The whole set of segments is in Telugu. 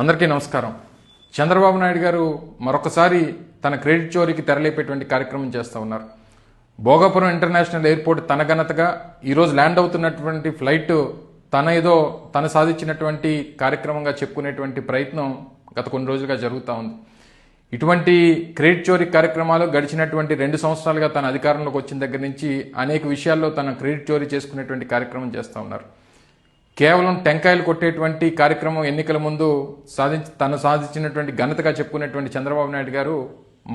అందరికీ నమస్కారం. చంద్రబాబు నాయుడు గారు మరొకసారి తన క్రెడిట్ చోరీకి తెరలేపేటువంటి కార్యక్రమం చేస్తూ ఉన్నారు. భోగాపురం ఇంటర్నేషనల్ ఎయిర్పోర్ట్ తన ఘనతగా ఈరోజు ల్యాండ్ అవుతున్నటువంటి ఫ్లైట్ తన ఏదో తను సాధించినటువంటి కార్యక్రమంగా చెప్పుకునేటువంటి ప్రయత్నం గత కొన్ని రోజులుగా జరుగుతూ ఉంది. ఇటువంటి క్రెడిట్ చోరీ కార్యక్రమాలు గడిచినటువంటి రెండు సంవత్సరాలుగా తన అధికారంలోకి వచ్చిన దగ్గర నుంచి అనేక విషయాల్లో తన క్రెడిట్ చోరీ చేసుకునేటువంటి కార్యక్రమం చేస్తూ ఉన్నారు. కేవలం టెంకాయలు కొట్టేటువంటి కార్యక్రమం ఎన్నికల ముందు సాధించి తను సాధించినటువంటి ఘనతగా చెప్పుకునేటువంటి చంద్రబాబు నాయుడు గారు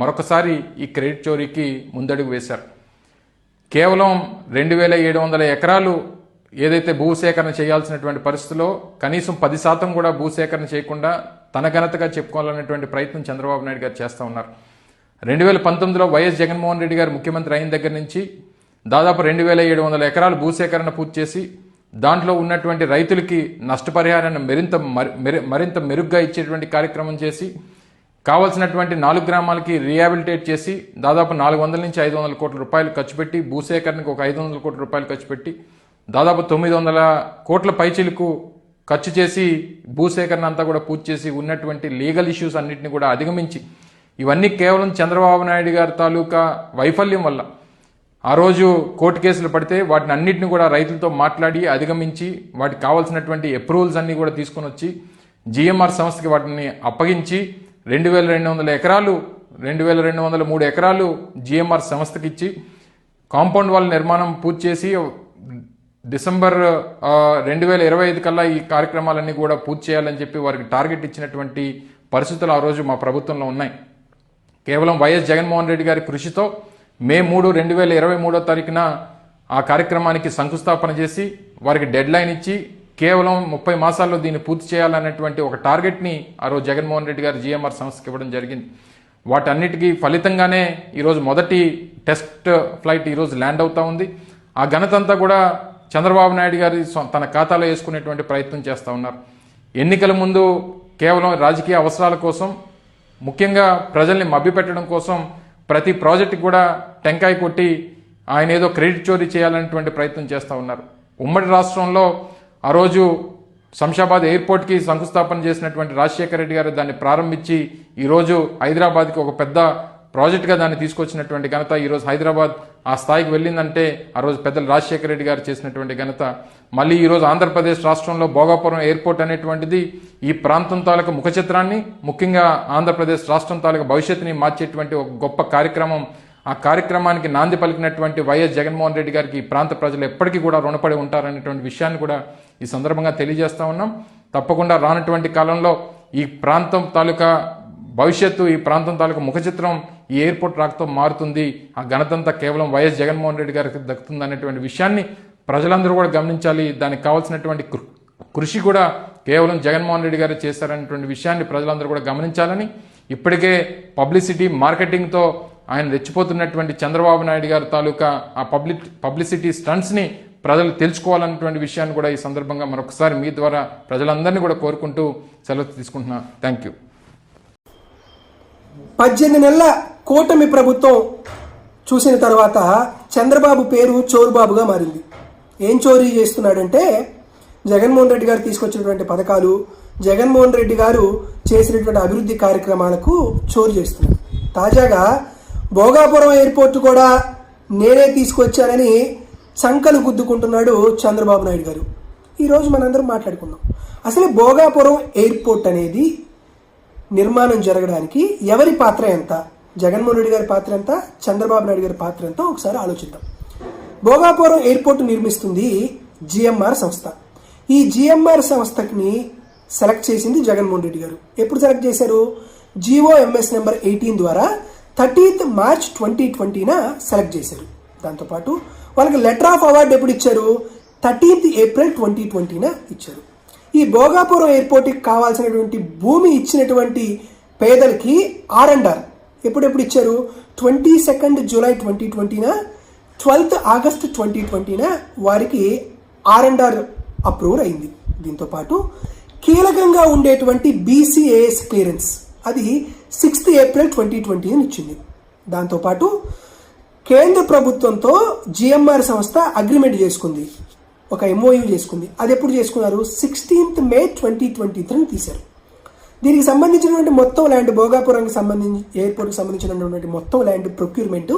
మరొకసారి ఈ క్రెడిట్ చోరీకి ముందడుగు వేశారు. కేవలం రెండు వేల ఏడు వందల ఎకరాలు ఏదైతే భూసేకరణ చేయాల్సినటువంటి పరిస్థితిలో కనీసం పది శాతం కూడా భూసేకరణ చేయకుండా తన ఘనతగా చెప్పుకోవాలనేటువంటి ప్రయత్నం చంద్రబాబు నాయుడు గారు చేస్తూ ఉన్నారు. రెండు వేల పంతొమ్మిదిలో వైఎస్ జగన్మోహన్ రెడ్డి గారు ముఖ్యమంత్రి అయిన దగ్గర నుంచి దాదాపు రెండు వేల ఏడు వందల ఎకరాలు భూసేకరణ పూర్తి చేసి దాంట్లో ఉన్నటువంటి రైతులకి నష్టపరిహారాన్ని మరింత మరింత మెరుగ్గా ఇచ్చేటువంటి కార్యక్రమం చేసి కావలసినటువంటి నాలుగు గ్రామాలకి రీహాబిలిటేట్ చేసి దాదాపు నాలుగు వందల నుంచి ఐదు వందల కోట్ల రూపాయలు ఖర్చు పెట్టి భూసేకరణకు ఒక ఐదు వందల కోట్ల రూపాయలు ఖర్చు పెట్టి దాదాపు తొమ్మిది వందల కోట్ల పైచీలకు ఖర్చు చేసి భూసేకరణ అంతా కూడా పూర్తి చేసి ఉన్నటువంటి లీగల్ ఇష్యూస్ అన్నింటినీ కూడా అధిగమించి ఇవన్నీ కేవలం చంద్రబాబు నాయుడు గారి తాలూకా వైఫల్యం వల్ల ఆ రోజు కోర్టు కేసులు పడితే వాటిని అన్నింటిని కూడా రైతులతో మాట్లాడి అధిగమించి వాటికి కావాల్సినటువంటి అప్రూవల్స్ అన్నీ కూడా తీసుకొని వచ్చి జిఎంఆర్ సంస్థకి వాటిని అప్పగించి రెండు వేల రెండు వందల ఎకరాలు రెండు వేల రెండు వందల మూడు ఎకరాలు జిఎంఆర్ సంస్థకి ఇచ్చి కాంపౌండ్ వాల్ నిర్మాణం పూర్తి చేసి డిసెంబర్ రెండు వేల ఇరవై ఐదు కల్లా ఈ కార్యక్రమాలన్నీ కూడా పూర్తి చేయాలని చెప్పి వారికి టార్గెట్ ఇచ్చినటువంటి పరిస్థితులు ఆ రోజు మా ప్రభుత్వంలో ఉన్నాయి. కేవలం వైఎస్ జగన్మోహన్ రెడ్డి గారి కృషితో మే మూడు రెండు వేల ఇరవై మూడో తారీఖున ఆ కార్యక్రమానికి శంకుస్థాపన చేసి వారికి డెడ్ లైన్ ఇచ్చి కేవలం ముప్పై మాసాల్లో దీన్ని పూర్తి చేయాలనేటువంటి ఒక టార్గెట్ని ఆ రోజు జగన్మోహన్ రెడ్డి గారు జిఎంఆర్ సంస్థకి ఇవ్వడం జరిగింది. వాటన్నిటికీ ఫలితంగానే ఈరోజు మొదటి టెస్ట్ ఫ్లైట్ ఈరోజు ల్యాండ్ అవుతా ఉంది. ఆ ఘనతంతా కూడా చంద్రబాబు నాయుడు గారి సొ- తన ఖాతాలో వేసుకునేటువంటి ప్రయత్నం చేస్తూ ఉన్నారు. ఎన్నికల ముందు కేవలం రాజకీయ అవసరాల కోసం ముఖ్యంగా ప్రజల్ని మభ్యపెట్టడం కోసం ప్రతి ప్రాజెక్టుకి కూడా టెంకాయ కొట్టి ఆయన ఏదో క్రెడిట్ చోరీ చేయాలనేటువంటి ప్రయత్నం చేస్తూ ఉన్నారు. ఉమ్మడి రాష్ట్రంలో ఆ రోజు శంషాబాద్ ఎయిర్పోర్ట్కి శంకుస్థాపన చేసినటువంటి రాజశేఖర రెడ్డి గారు దాన్ని ప్రారంభించి ఈరోజు హైదరాబాద్కి ఒక పెద్ద ప్రాజెక్ట్గా దాన్ని తీసుకొచ్చినటువంటి ఘనత ఈరోజు హైదరాబాద్ ఆ స్థాయికి వెళ్ళిందంటే ఆ రోజు పెద్దలు రాజశేఖర రెడ్డి గారు చేసినటువంటి ఘనత. మళ్ళీ ఈరోజు ఆంధ్రప్రదేశ్ రాష్ట్రంలో భోగాపురం ఎయిర్పోర్ట్ అనేటువంటిది ఈ ప్రాంతం తాలూకా ముఖ చిత్రాన్ని ముఖ్యంగా ఆంధ్రప్రదేశ్ రాష్ట్రం తాలూకా భవిష్యత్తుని మార్చేటువంటి ఒక గొప్ప కార్యక్రమం. ఆ కార్యక్రమానికి నాంది పలికినటువంటి వైఎస్ జగన్మోహన్ రెడ్డి గారికి ఈ ప్రాంత ప్రజలు ఎప్పటికీ కూడా రుణపడి ఉంటారనేటువంటి విషయాన్ని కూడా ఈ సందర్భంగా తెలియజేస్తా ఉన్నాం. తప్పకుండా రానటువంటి కాలంలో ఈ ప్రాంతం తాలూకా భవిష్యత్తు ఈ ప్రాంతం తాలూకా ముఖ చిత్రం ఈ ఎయిర్పోర్ట్ రాకతో మారుతుంది. ఆ ఘనతంతా కేవలం వైఎస్ జగన్మోహన్ రెడ్డి గారికి దక్కుతుంది అనేటువంటి విషయాన్ని ప్రజలందరూ కూడా గమనించాలి. దానికి కావాల్సినటువంటి కృ- కృషి కూడా కేవలం జగన్మోహన్ రెడ్డి గారు చేశారనేటువంటి విషయాన్ని ప్రజలందరూ కూడా గమనించాలని ఇప్పటికే పబ్లిసిటీ మార్కెటింగ్తో ఆయన రెచ్చిపోతున్నటువంటి చంద్రబాబు నాయుడు గారి తాలూకా ఆ పబ్లిక్ పబ్లిసిటీ స్టంట్స్ని ప్రజలు తెలుసుకోవాలన్నటువంటి విషయాన్ని కూడా ఈ సందర్భంగా మరొకసారి మీ ద్వారా ప్రజలందరినీ కూడా కోరుకుంటూ సెలవు తీసుకుంటున్నాను థ్యాంక్ యూ పద్దెనిమిది నెలల కూటమి ప్రభుత్వం చూసిన తర్వాత చంద్రబాబు పేరు చోరుబాబుగా మారింది. ఏం చోరీ చేస్తున్నాడంటే జగన్మోహన్ రెడ్డి గారు తీసుకొచ్చినటువంటి పథకాలు జగన్మోహన్ రెడ్డి గారు చేసినటువంటి అభివృద్ధి కార్యక్రమాలకు చోరు చేస్తున్నారు. తాజాగా భోగాపురం ఎయిర్పోర్ట్ కూడా నేనే తీసుకొచ్చానని చంకలు గుద్దుకుంటున్నాడు చంద్రబాబు నాయుడు గారు. ఈరోజు మనందరం మాట్లాడుకుందాం. అసలు భోగాపురం ఎయిర్పోర్ట్ అనేది నిర్మాణం జరగడానికి ఎవరి పాత్ర ఎంత? జగన్మోహన్ రెడ్డి గారి పాత్ర ఎంత? చంద్రబాబు నాయుడు గారి పాత్ర ఎంత? ఒకసారి ఆలోచిద్దాం. భోగాపురం ఎయిర్పోర్ట్ నిర్మిస్తుంది జిఎంఆర్ సంస్థ. ఈ జిఎంఆర్ సంస్థని సెలెక్ట్ చేసింది జగన్మోహన్ రెడ్డి గారు. ఎప్పుడు సెలెక్ట్ చేశారు? జిఓ ఎంఎస్ నెంబర్ ఎయిటీన్ ద్వారా థర్టీన్త్ మార్చ్ ట్వంటీ ట్వంటీన సెలెక్ట్ చేశారు. దాంతోపాటు వాళ్ళకి లెటర్ ఆఫ్ అవార్డు ఎప్పుడు ఇచ్చారు? థర్టీన్త్ ఏప్రిల్ ట్వంటీ ట్వంటీన ఇచ్చారు. ఈ భోగాపురం ఎయిర్పోర్ట్కి కావాల్సినటువంటి భూమి ఇచ్చినటువంటి పేదలకి ఆర్ అండ్ ఆర్ ఎప్పుడెప్పుడు ఇచ్చారు? ట్వంటీ సెకండ్ జూలై ట్వంటీ ట్వంటీన ట్వెల్త్ ఆగస్ట్ ట్వంటీ ట్వంటీన వారికి ఆర్ అండ్ ఆర్ అప్రూవ్ అయింది. దీంతో పాటు కీలకంగా ఉండేటువంటి బీసీఏఎస్ క్లియరెన్స్ అది సిక్స్త్ ఏప్రిల్ ట్వంటీ ట్వంటీ అని ఇచ్చింది దాంతోపాటు కేంద్ర ప్రభుత్వంతో జిఎంఆర్ సంస్థ అగ్రిమెంట్ చేసుకుంది. ఒక ఎంఓయూ చేసుకుంది. అది ఎప్పుడు చేసుకున్నారు? సిక్స్టీన్త్ మే ట్వంటీ ట్వంటీ త్రీని తీశారు. దీనికి సంబంధించినటువంటి మొత్తం ల్యాండ్ భోగాపురంకి సంబంధించి ఎయిర్పోర్ట్కి సంబంధించినటువంటి మొత్తం ల్యాండ్ ప్రొక్యూర్మెంట్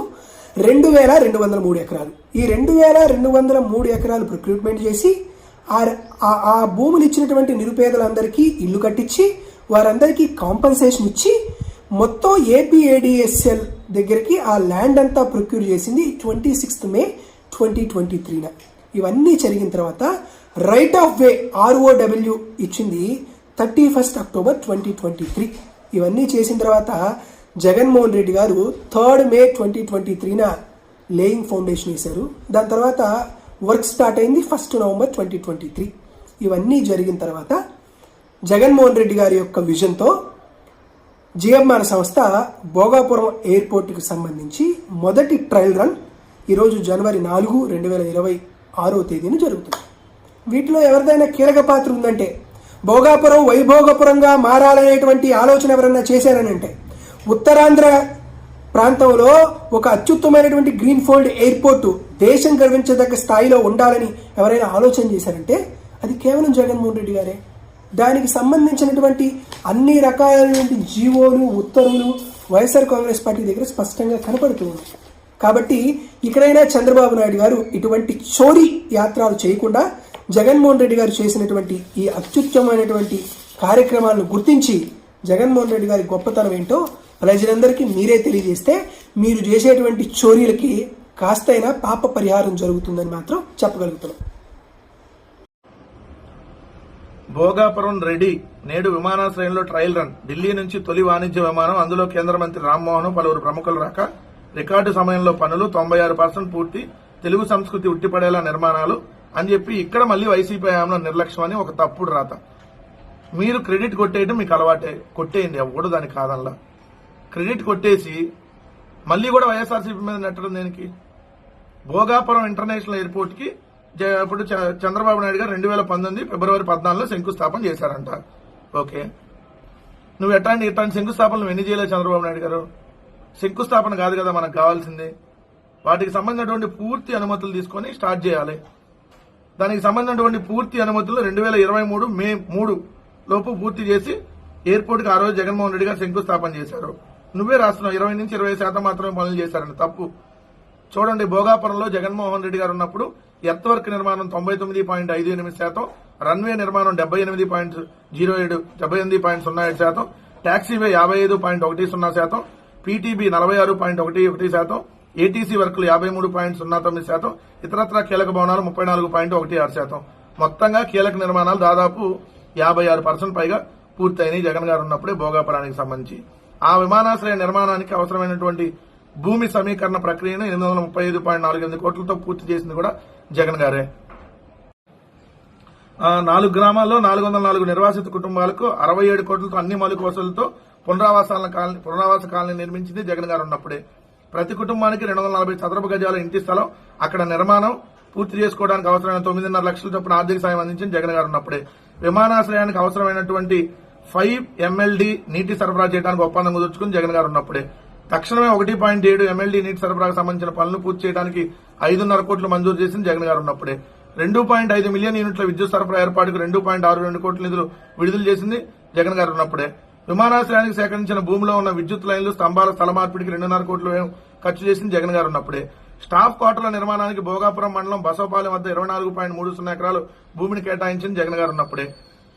రెండు వేల రెండు వందల మూడు ఎకరాలు. ఈ రెండు వేల రెండు వందల మూడు ఎకరాలు ప్రొక్యూర్మెంట్ చేసి ఆ- ఆ- ఆ భూములు ఇచ్చినటువంటి నిరుపేదలందరికీ ఇల్లు కట్టించి వారందరికీ కాంపన్సేషన్ ఇచ్చి మొత్తం ఏపీఏడిఎస్ఎల్ దగ్గరికి ఆ ల్యాండ్ అంతా ప్రొక్యూర్ చేసింది twenty sixth May twenty twenty త్రీన ఇవన్నీ జరిగిన తర్వాత రైట్ ఆఫ్ వే ఆర్ఓడబ్ల్యూ ఇచ్చింది thirty first October twenty twenty three ఇవన్నీ చేసిన తర్వాత జగన్మోహన్ రెడ్డి గారు థర్డ్ మే ట్వంటీ ట్వంటీ త్రీన లేయింగ్ ఫౌండేషన్ వేశారు. దాని తర్వాత వర్క్ స్టార్ట్ అయింది first November twenty twenty three ఇవన్నీ జరిగిన తర్వాత జగన్మోహన్ రెడ్డి గారి యొక్క విజన్తో జిఎంఆర్ సంస్థ భోగాపురం ఎయిర్పోర్ట్కి సంబంధించి మొదటి ట్రయల్ రన్ ఈరోజు జనవరి నాలుగు రెండు వేల ఇరవై ఆరో తేదీన జరుగుతుంది. వీటిలో ఎవరిదైనా కీలక పాత్ర ఉందంటే భోగాపురం వైభోగపురంగా మారాలనేటువంటి ఆలోచన ఎవరన్నా చేశారనంటే ఉత్తరాంధ్ర ప్రాంతంలో ఒక అత్యుత్తమైనటువంటి గ్రీన్ ఫోల్డ్ ఎయిర్పోర్టు దేశం గర్వించదగ్గ స్థాయిలో ఉండాలని ఎవరైనా ఆలోచన చేశారంటే అది కేవలం జగన్మోహన్ రెడ్డి గారే. దానికి సంబంధించినటువంటి అన్ని రకాలైనటువంటి జీవోలు ఉత్తర్వులు వైఎస్ఆర్ కాంగ్రెస్ పార్టీ దగ్గర స్పష్టంగా కనపడుతూ ఉంది. కాబట్టి ఇక్కడైనా చంద్రబాబు నాయుడు గారు ఇటువంటి చోరీ యాత్రలు చేయకుండా జగన్మోహన్ రెడ్డి గారు చేసినటువంటి ఈ అత్యుత్తమైనటువంటి కార్యక్రమాలను గుర్తించి జగన్మోహన్ రెడ్డి గారి గొప్పతనం ఏంటో ప్రజలందరికీ మీరే తెలియజేస్తే మీరు చేసేటువంటి చోరీలకి కాస్తైనా పాప పరిహారం జరుగుతుందని మాత్రం చెప్పగలుగుతున్నాం. భోగాపురం రెడీ. నేడు విమానాశ్రయంలో ట్రయల్ రన్. ఢిల్లీ నుంచి తొలి వాణిజ్య విమానం. అందులో కేంద్ర మంత్రి రామ్మోహన్ పలువురు ప్రముఖులు రాక రికార్డు సమయంలో పనులు తొంభై ఆరు పర్సెంట్ పూర్తి తెలుగు సంస్కృతి ఉట్టిపడేలా నిర్మాణాలు అని చెప్పి ఇక్కడ మళ్ళీ వైసీపీ హయాంలో నిర్లక్ష్యం అని ఒక తప్పుడు రాత. మీరు క్రెడిట్ కొట్టేయడం మీకు అలవాటే కొట్టేయండి ఎవడు దానికి కాదనలా క్రెడిట్ కొట్టేసి మళ్ళీ కూడా వైఎస్ఆర్సీపీ మీద నెట్టడం దేనికి? భోగాపురం ఇంటర్నేషనల్ ఎయిర్పోర్ట్కి జ- ఇప్పుడు చ- చంద్రబాబు నాయుడు గారు రెండు వేల పంతొమ్మిది ఫిబ్రవరి పద్నాలుగులో శంకుస్థాపన చేశారంట. ఓకే. నువ్వు ఎట్లాంటి ఇట్లాంటి శంకుస్థాపనలు ఎన్ని చేయలేదు చంద్రబాబు నాయుడు గారు? శంకుస్థాపన కాదు కదా మనకు కావాల్సింది. వాటికి సంబంధించినటువంటి పూర్తి అనుమతులు తీసుకొని స్టార్ట్ చేయాలి. దానికి సంబంధించినటువంటి పూర్తి అనుమతులు రెండు వేల ఇరవై మూడు మే మూడు లోపు పూర్తి చేసి ఎయిర్పోర్ట్కి ఆ రోజు జగన్మోహన్ రెడ్డి గారు శంకుస్థాపన చేశారు. నువ్వే రాస్తున్నావు. ఇరవై నుంచి ఇరవై శాతం మాత్రమే పనులు చేశారని తప్పు. చూడండి భోగాపురంలో జగన్మోహన్ రెడ్డి గారు ఉన్నప్పుడు ఎర్త్వర్క్ నిర్మాణం తొంభై తొమ్మిది పాయింట్ ఐదు ఎనిమిది శాతం రన్వే నిర్మాణం డెబ్బై ఎనిమిది పాయింట్ జీరో ఏడు డెబ్బై ఎనిమిది పాయింట్ సున్నా ఏడు శాతం ట్యాక్సీవే యాభై ఐదు పాయింట్ ఒకటి సున్నా శాతం పీటీబీ నలభై ఆరు పాయింట్ ఒకటి ఒకటి శాతం ఏటీసీ వర్కులు యాభై మూడు పాయింట్ సున్నా తొమ్మిది శాతం ఇతరత్ర కీలక భవనాలు ముప్పై నాలుగు పాయింట్ ఒకటి ఆరు శాతం. మొత్తంగా కీలక నిర్మాణాలు దాదాపు యాభై ఆరు పర్సెంట్ పైగా పూర్తయినాయి జగన్ గారు ఉన్నప్పుడే భోగాపురానికి సంబంధించి. ఆ విమానాశ్రయ నిర్మాణానికి అవసరమైనటువంటి భూమి సమీకరణ ప్రక్రియను ఎనిమిది వందల ముప్పై ఐదు పాయింట్ నాలుగు ఎనిమిది కోట్లతో పూర్తి చేసింది కూడా జగన్ గారే. నాలుగు గ్రామాల్లో నాలుగు వందల నాలుగు నిర్వాసిత కుటుంబాలకు అరవై ఏడు కోట్లతో అన్ని మౌలిక వసతులతో పునరావాసాల కాలనీ పునరావాస కాలనీ నిర్మించింది జగన్ గారు ఉన్నప్పుడే. ప్రతి కుటుంబానికి రెండు వందల నలభై చదరపు గజాల ఇంటి స్థలం అక్కడ నిర్మాణం పూర్తి చేసుకోవడానికి అవసరమైన తొమ్మిదిన్నర లక్షల చొప్పున ఆర్థిక సాయం అందించింది జగన్ గారు ఉన్నప్పుడే. విమానాశ్రయానికి అవసరమైనటువంటి ఫైవ్ ఎంఎల్డి నీటి సరఫరా చేయడానికి ఒప్పందం కుదుర్చుకుని జగన్ గారు ఉన్నప్పుడే. తక్షణమే ఒకటి పాయింట్ ఏడు ఎంఎల్డీ నీటి సరఫరాకు సంబంధించిన పనులు పూర్తి చేయడానికి ఐదున్నర కోట్లు మంజూరు చేసింది జగన్ గారు ఉన్నప్పుడే. రెండు పాయింట్ ఐదు మిలియన్ యూనిట్ల విద్యుత్ సరఫరా ఏర్పాటుకు రెండు పాయింట్ ఆరు రెండు కోట్ల నిధులు విడుదల చేసింది జగన్ గారు ఉన్నప్పుడే. విమానాశ్రయానికి సేకరించిన భూమిలో ఉన్న విద్యుత్ లైన్లు స్తంభాల స్థల మార్పిడికి రెండున్నర కోట్లు ఖర్చు చేసింది జగన్ గారు ఉన్నప్పుడే. స్టాఫ్ క్వార్టర్ల నిర్మాణానికి భోగాపురం మండలం బసవపాలెం వద్ద ఇరవై నాలుగు పాయింట్ మూడు సున్నా ఎకరాలు భూమిని కేటాయించింది జగన్ గారు ఉన్నప్పుడే.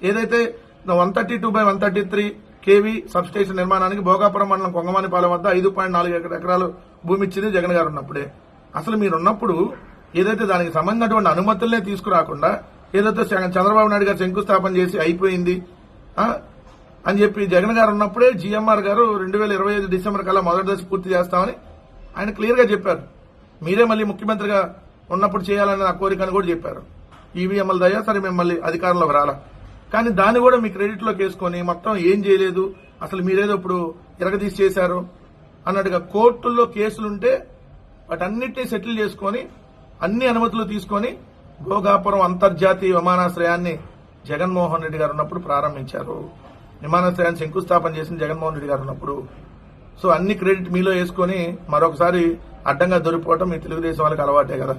ఏదైతే one thirty two by one thirty three KV sub station నిర్మాణానికి భోగాపురం మండలం కొంగమానిపాలెం వద్ద ఐదు పాయింట్ నాలుగు ఎకరాలు భూమి ఇచ్చింది జగన్ గారు ఉన్నప్పుడే. అసలు మీరున్నప్పుడు ఏదైతే దానికి సంబంధించినటువంటి అనుమతులనే తీసుకురాకుండా ఏదైతే చంద్రబాబు నాయుడు గారు శంకుస్థాపన చేసి అయిపోయింది అని చెప్పి జగన్ గారు ఉన్నప్పుడే జీఎంఆర్ గారు రెండు వేల ఇరవై ఐదు డిసెంబర్ కల్లా మొదటి దశ పూర్తి చేస్తామని ఆయన క్లియర్గా చెప్పారు. మీరే మళ్ళీ ముఖ్యమంత్రిగా ఉన్నప్పుడు చేయాలని నా కోరికను కూడా చెప్పారు. ఈవీఎంఎల్ దయ సరే మేము మళ్ళీ అధికారంలోకి రాలా. కానీ దాన్ని కూడా మీ క్రెడిట్లోకి వేసుకొని మొత్తం ఏం చేయలేదు అసలు మీరేదో ఇప్పుడు ఇరగదీసి చేశారు అన్నట్టుగా కోర్టుల్లో కేసులుంటే వాటన్నిటినీ సెటిల్ చేసుకొని అన్ని అనుమతులు తీసుకొని భోగాపురం అంతర్జాతీయ విమానాశ్రయాన్ని జగన్మోహన్ రెడ్డి గారు ఉన్నప్పుడు ప్రారంభించారు. విమానాశ్రయాన్ని శంకుస్థాపన చేసిన జగన్మోహన్ రెడ్డి గారు ఉన్నప్పుడు. సో అన్ని క్రెడిట్ మీలో వేసుకొని మరొకసారి అడ్డంగా దొరికిపోవటం మీ తెలుగుదేశం వాళ్ళకి అలవాటే కదా.